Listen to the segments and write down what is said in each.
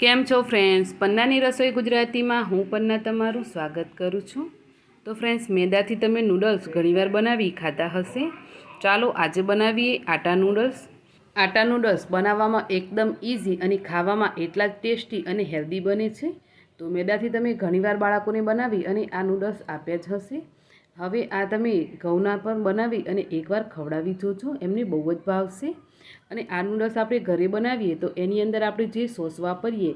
કેમ છો ફ્રેન્ડ્સ પન્નાની રસોઈ ગુજરાતીમાં હું પન્ના તમારું સ્વાગત કરું છું. તો ફ્રેન્ડ્સ મેદાથી તમે નૂડલ્સ ઘણીવાર બનાવી ખાતા હશે. ચાલો આજે બનાવીએ આટા નૂડલ્સ આટા નૂડલ્સ બનાવવામાં એકદમ ઇઝી અને ખાવામાં એટલા જ ટેસ્ટી અને હેલ્ધી બને છે. તો મેદાથી તમે ઘણીવાર બાળકોને બનાવી અને આ નૂડલ્સ આપ્યા જ હશે. હવે આ તમે ઘઉંના પણ બનાવી અને એકવાર ખવડાવી જોજો, એમને બહુ જ ભાવશે. અને આ નૂડલ્સ આપણે ઘરે બનાવીએ તો એની અંદર આપણે જે સોસ વાપરીએ,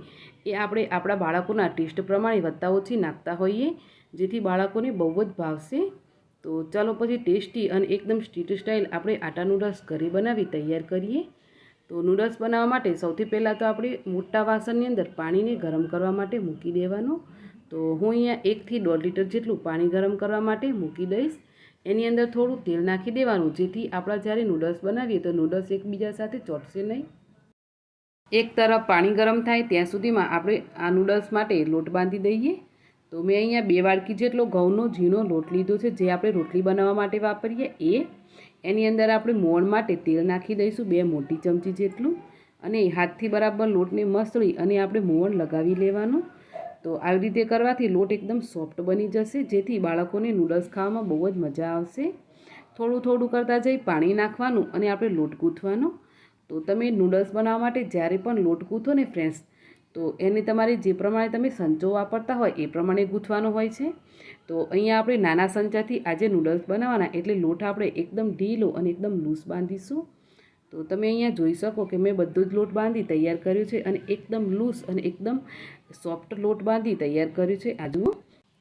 એ આપણે આપણા બાળકોના ટેસ્ટ પ્રમાણે વત્તા ઓછી નાખતા હોઈએ, જેથી બાળકોને બહુ જ ભાવશે. તો ચાલો પછી ટેસ્ટી અને એકદમ સ્ટ્રીટ સ્ટાઇલ આપણે આટા નૂડલ્સ ઘરે બનાવી તૈયાર કરીએ. તો નૂડલ્સ બનાવવા માટે સૌથી પહેલાં તો આપણે મોટા વાસણની અંદર પાણીને ગરમ કરવા માટે મૂકી દેવાનું. તો હું અહીંયા એકથી દોઢ લીટર જેટલું પાણી ગરમ કરવા માટે મૂકી દઈશ. એની અંદર થોડું તેલ નાખી દેવાનું, જેથી આપણા જ્યારે નૂડલ્સ બનાવીએ તો નૂડલ્સ એકબીજા સાથે ચોટશે નહીં. એક તરફ પાણી ગરમ થાય ત્યાં સુધીમાં આપણે આ નૂડલ્સ માટે લોટ બાંધી દઈએ. તો મેં અહીંયા બે વાડકી જેટલો ઘઉંનો ઝીણો લોટ લીધો છે, જે આપણે રોટલી બનાવવા માટે વાપરીએ. એ, એની અંદર આપણે મોણ માટે તેલ નાખી દઈશું, બે મોટી ચમચી જેટલું. અને હાથથી બરાબર લોટને મસળી અને આપણે મોણ લગાવી લેવાનું. તો આવી રીતે કરવાથી લોટ એકદમ સોફ્ટ બની જશે, જેથી બાળકોને નૂડલ્સ ખાવામાં બહુ જ મજા આવશે. થોડું થોડું કરતાં જઈ પાણી નાખવાનું અને આપણે લોટ ગૂંથવાનો. તો તમે નૂડલ્સ બનાવવા માટે જ્યારે પણ લોટ ગૂંથો ને ફ્રેન્ડ્સ તો એને તમારે જે પ્રમાણે તમે સંચો વાપરતા હોય એ પ્રમાણે ગૂંથવાનો હોય છે. તો અહીંયા આપણે નાના સંચાથી આજે નૂડલ્સ બનાવવાના, એટલે લોટ આપણે એકદમ ઢીલો અને એકદમ લૂઝ બાંધીશું. તો તમે અહીંયા જોઈ શકો કે મેં બધું જ લોટ બાંધી તૈયાર કર્યું છે અને એકદમ લૂસ અને એકદમ સોફ્ટ લોટ બાંધી તૈયાર કર્યું છે આ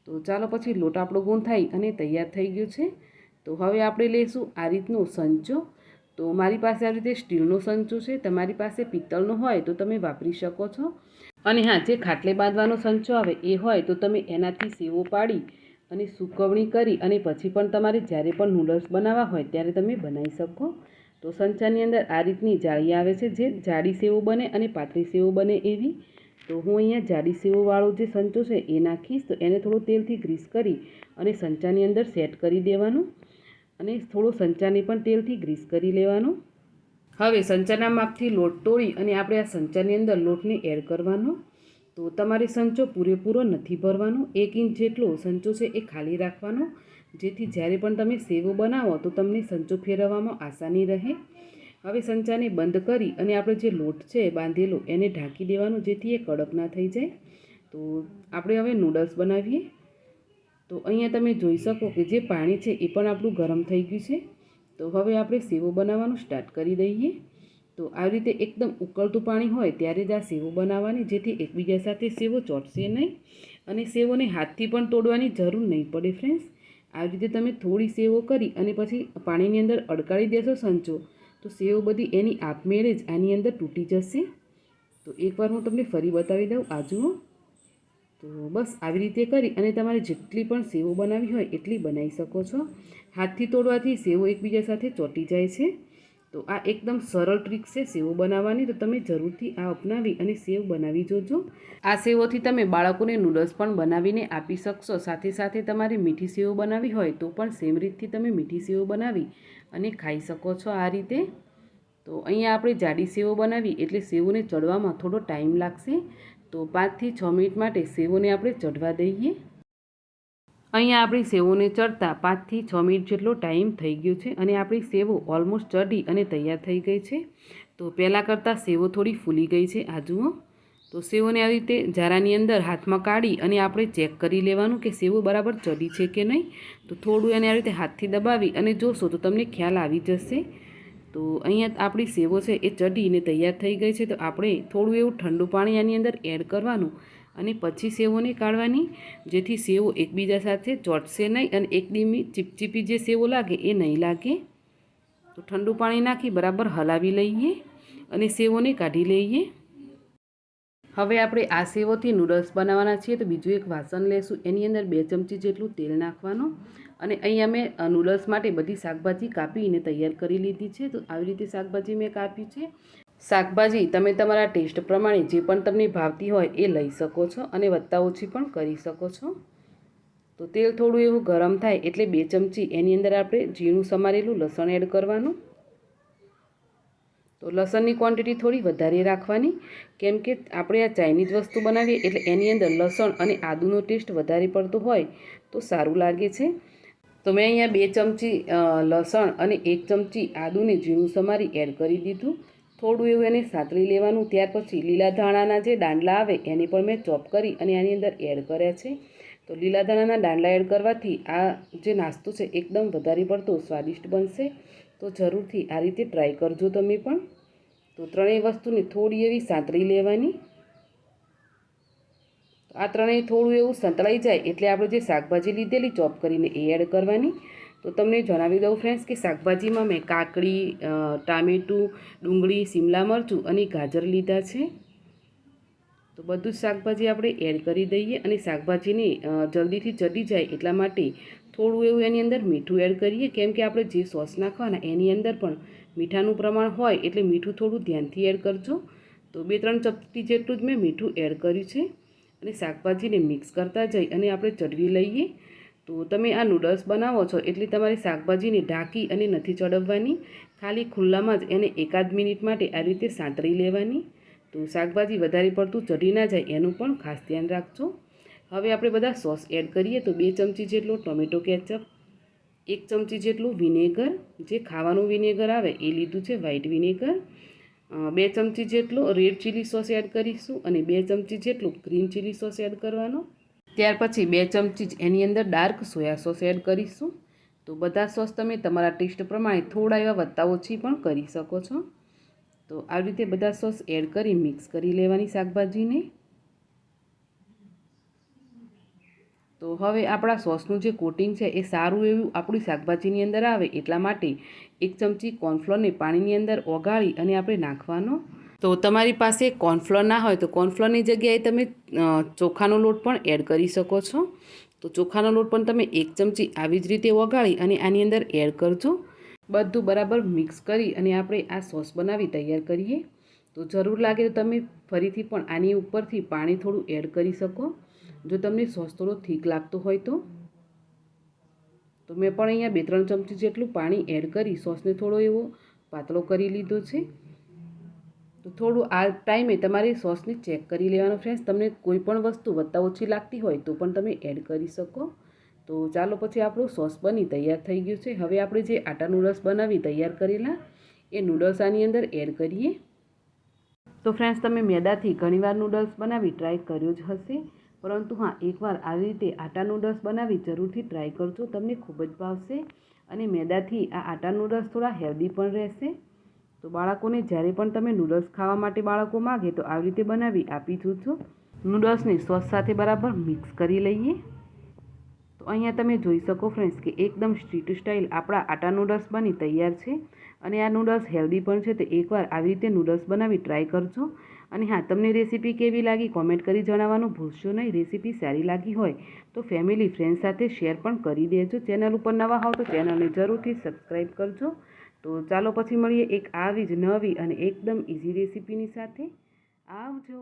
તો ચાલો પછી લોટ આપણો ગૂંથાઈ અને તૈયાર થઈ ગયો છે. તો હવે આપણે લઈશું આ રીતનો સંચો. તો મારી પાસે આ રીતે સ્ટીલનો સંચો છે. તમારી પાસે પિત્તળનો હોય તો તમે વાપરી શકો છો. અને હા, જે ખાટલે બાંધવાનો સંચો આવે એ હોય તો તમે એનાથી સેવો પાડી અને સુકવણી કરી અને પછી પણ તમારે જ્યારે પણ નૂડલ્સ બનાવવા હોય ત્યારે તમે બનાવી શકો. તો સંચાની અંદર આ રીતની જાળી આવે છે જે જાડી સેવો બને અને પાતળી સેવો બને એવી. તો હું અહીંયા જાડી સેવોવાળો જે સંચો છે એ નાખીશ, તો એને થોડું તેલથી ગ્રીસ કરી અને સંચાની અંદર સેટ કરી દેવાનું અને થોડો સંચાને પણ તેલથી ગ્રીસ કરી લેવાનું. હવે સંચાના માપથી લોટ તોડી અને આપણે આ સંચાની અંદર લોટને એડ કરવાનો. તો તમારે સંચો પૂરેપૂરો નથી ભરવાનો. એક ઇંચ જેટલો સંચો છે એ ખાલી રાખવાનો. જેથી જ્યારે પણ તમે સેવો બનાવો, તો તમને સંચો ફેરવવામાં આસાની રહે. હવે સંચાને બંધ કરી અને આપણે જે લોટ છે બાંધેલો, એને ઢાંકી દેવાનું, જેથી એ કડક ના થઈ જાય. તો આપણે હવે નૂડલ્સ બનાવીએ. તો અહીંયા તમે જોઈ શકો કે જે પાણી છે, એ પણ આપણું ગરમ થઈ ગયું છે. તો હવે આપણે સેવો બનાવવાનું સ્ટાર્ટ કરી દઈએ. તો આવી રીતે એકદમ ઉકળતું પાણી હોય, ત્યારે જ આ સેવો બનાવવાની, જેથી એકબીજા સાથે સેવો ચોટશે નહીં. અને સેવોને હાથથી પણ તોડવાની જરૂર નહીં પડે ફ્રેન્ડ્સ આવી રીતે તમે થોડી સેવો કરી અને પછી પાણીની અંદર અડકાળી દેશો સંચો. તો સેવો બધી એની આપમેળે જ આની અંદર તૂટી જશે. તો એકવાર હું તમને ફરી બતાવી દઉં આ જુઓ તો બસ આવી રીતે કરી અને તમારે જેટલી પણ સેવો બનાવી હોય એટલી બનાવી શકો છો. હાથથી તોડવાથી સેવો એકબીજા સાથે ચોંટી જાય છે. તો આ એકદમ સરળ ટ્રીક છે, સેવો બનાવવાની. તો તમે જરૂરથી આ અપનાવી અને સેવ બનાવી જોજો. આ સેવોથી તમે બાળકોને નૂડલ્સ પણ બનાવીને આપી શકશો. સાથે સાથે તમારે મીઠી સેવ બનાવી હોય તો પણ સેમ રીતથી તમે મીઠી સેવ બનાવી અને ખાઈ શકો છો આ રીતે. તો અહીંયા આપણે જાડી સેવો બનાવી, એટલે સેવોને ચડવામાં થોડો ટાઈમ લાગશે. તો પાંચથી છ મિનિટ માટે સેવોને આપણે ચડવા દઈએ. અહીંયા આપણી સેવોને ચડતા પાંચથી છ મિનિટ જેટલો ટાઈમ થઈ ગયો છે અને આપણી સેવો ઓલમોસ્ટ ચડી અને તૈયાર થઈ ગઈ છે. તો પહેલાં કરતાં સેવો થોડી ફૂલી ગઈ છે. આ તો સેવોને આવી રીતે જારાની અંદર હાથમાં કાઢી અને આપણે ચેક કરી લેવાનું કે સેવો બરાબર ચડી છે કે નહીં. તો થોડું એને આવી રીતે હાથથી દબાવી અને જોશો તો તમને ખ્યાલ આવી જશે. તો અહીંયા આપણી સેવો છે એ ચડીને તૈયાર થઈ ગઈ છે. તો આપણે થોડું એવું ઠંડુ પાણી આની અંદર એડ કરવાનું. અને પછી સેવોને કાઢવાની, જેથી સેવો એકબીજા સાથે ચોટશે નહીં અને એકદમી ચીપચીપી જે સેવો લાગે એ નહીં લાગે. તો ઠંડુ પાણી નાખી બરાબર હલાવી લઈએ અને સેવોને કાઢી લઈએ. હવે આપણે આ સેવોથી નૂડલ્સ બનાવવાના છીએ. તો બીજું એક વાસણ લેશું. એની અંદર બે ચમચી જેટલું તેલ નાખવાનું. અને અહીંયા મેં નૂડલ્સ માટે બધી શાકભાજી કાપીને તૈયાર કરી લીધી છે. તો આવી રીતે શાકભાજી મેં કાપી છે. શાકભાજી તમે તમારા ટેસ્ટ પ્રમાણે જે પણ તમને ભાવતી હોય એ લઈ શકો છો અને વત્તા ઓછી પણ કરી શકો છો. તો તેલ થોડું એવું ગરમ થાય એટલે બે ચમચી એની અંદર આપણે ઝીણું સમારેલું લસણ એડ કરવાનું. તો લસણની ક્વોન્ટિટી થોડી વધારે રાખવાની. કેમ કે આપણે આ ચાઇનીઝ વસ્તુ બનાવીએ એટલે એની અંદર લસણ અને આદુનો ટેસ્ટ વધારે પડતો હોય તો સારું લાગે છે. તો મેં અહીંયા બે ચમચી લસણ અને એક ચમચી આદુને ઝીણું સમારી એડ કરી દીધું. થોડું એવું એને સાતળી લેવાનું, ત્યાર પછી લીલા ધાણાના જે દાંડલા આવે એને પણ મેં ચોપ કરી અને આની અંદર એડ કર્યા છે. તો લીલા ધાણાના દાંડલા એડ કરવાથી આ જે નાસ્તો છે એકદમ વધારે પડતો સ્વાદિષ્ટ બનશે. તો જરૂરથી આ રીતે ટ્રાય કરજો તમે પણ. તો ત્રણેય વસ્તુને થોડી એવી સાંતળી લેવાની. આ ત્રણેય થોડું એવું સંતળાઈ જાય એટલે આપણે જે શાકભાજી લીધેલી ચોપ કરીને એ એડ કરવાની. તો તમને જણાવી દઉં ફ્રેન્ડ્સ કે શાકભાજીમાં મેં કાકડી ટામેટું, ડુંગળી શિમલા મરચું અને ગાજર લીધા છે. તો બધું જ શાકભાજી આપણે એડ કરી દઈએ અને શાકભાજીને જલ્દીથી ચડી જાય એટલા માટે થોડું એવું એની અંદર મીઠું એડ કરીએ. કેમ કે આપણે જે સોસ નાખવાના એની અંદર પણ મીઠાનું પ્રમાણ હોય એટલે મીઠું થોડું ધ્યાનથી એડ કરજો. તો બે ત્રણ ચપટી જેટલું જ મેં મીઠું એડ કર્યું છે. અને શાકભાજીને મિક્સ કરતા જઈ અને આપણે ચડવી લઈએ. તો તમે આ નૂડલ્સ બનાવો છો એટલે તમારી શાકભાજીને ઢાંકી અને નથી ચડવવાની. ખાલી ખુલ્લામાં જ એને એકાદ મિનિટ માટે આ રીતે સાંતળી લેવાની. તો શાકભાજી વધારે પડતું ચઢી ના જાય એનું પણ ખાસ ધ્યાન રાખજો. હવે આપણે બધા સોસ એડ કરીએ તો બે ચમચી જેટલો ટોમેટો કેચઅપ, એક ચમચી જેટલું વિનેગર. જે ખાવાનું વિનેગર આવે એ લીધું છે વ્હાઇટ વિનેગર. બે ચમચી જેટલો રેડ ચીલી સોસ એડ કરીશું અને બે ચમચી જેટલું ગ્રીન ચીલી સોસ એડ કરવાનો. ત્યાર પછી બે ચમચી જ એની અંદર ડાર્ક સોયા સોસ એડ કરીશું. તો બધા સોસ તમે તમારા ટેસ્ટ પ્રમાણે થોડા એવા વત્તા ઓછી પણ કરી શકો છો. તો આવી રીતે બધા સોસ એડ કરી મિક્સ કરી લેવાની શાકભાજીને. તો હવે આપણા સોસનું જે કોટિંગ છે એ સારું એવું આપણી શાકભાજીની અંદર આવે એટલા માટે એક ચમચી કોર્નફ્લોરને પાણીની અંદર ઓગાળી અને આપણે નાખવાનો તો તમારી પાસે કોર્નફ્લોર ના હોય તો કોર્નફ્લોરની જગ્યાએ તમે ચોખાનો લોટ પણ એડ કરી શકો છો. તો ચોખાનો લોટ પણ તમે એક ચમચી આવી જ રીતે ઓગાળી અને આની અંદર એડ કરજો. બધું બરાબર મિક્સ કરી અને આપણે આ સોસ બનાવી તૈયાર કરીએ. તો જરૂર લાગે તો તમે ફરીથી પણ આની ઉપરથી પાણી થોડું એડ કરી શકો. જો તમને સોસ થોડો થીક લાગતો હોય તો. તો મેં પણ અહીંયા બે ત્રણ ચમચી જેટલું પાણી એડ કરી સોસને થોડો એવો પાતળો કરી લીધો છે. તો થોડું આ ટાઈમે તમારે સોસને ચેક કરી લેવાનું ફ્રેન્ડ્સ. તમને કોઈ પણ વસ્તુ વધતા ઓછી લાગતી હોય તો પણ તમે એડ કરી શકો. તો ચાલો પછી આપણું સોસ બની તૈયાર થઈ ગયું છે. હવે આપણે જે આટા નૂડલ્સ બનાવી તૈયાર કરેલા, એ નૂડલ્સ આની અંદર એડ કરીએ. તો ફ્રેન્ડ્સ, તમે મેદાથી ઘણીવાર નૂડલ્સ બનાવી ટ્રાય કર્યો જ હશે. પરંતુ હા, એકવાર આવી રીતે આટા નૂડલ્સ બનાવી જરૂરથી ટ્રાય કરજો. તમને ખૂબ જ ભાવશે અને મેદાથી આ આટા નૂડલ્સ થોડા હેલ્ધી પણ રહેશે. તો બાળકોને જ્યારે પણ તમે નૂડલ્સ ખાવા માટે બાળકો માગે તો આવી રીતે બનાવી આપી છું છો નૂડલ્સને સોસ સાથે બરાબર મિક્સ કરી લઈએ. તો અહીંયા તમે જોઈ શકો ફ્રેન્ડ્સ કે એકદમ સ્ટ્રીટ સ્ટાઇલ આપણા આટા નૂડલ્સ બની તૈયાર છે. અને આ નૂડલ્સ હેલ્ધી પણ છે તો એકવાર આવી રીતે નૂડલ્સ બનાવી ટ્રાય કરજો. અને હા, તમને રેસીપી કેવી લાગી કોમેન્ટ કરી જણાવવાનું ભૂલશો નહીં. રેસીપી સારી લાગી હોય તો ફેમિલી ફ્રેન્ડ સાથે શેર પણ કરી દેજો. ચેનલ ઉપર નવા હોવ તો ચેનલને જરૂરથી સબસ્ક્રાઈબ કરજો. તો ચાલો પછી મળીએ એક આવી જ નવી અને એકદમ ઇઝી રેસીપીની સાથે. આવજો.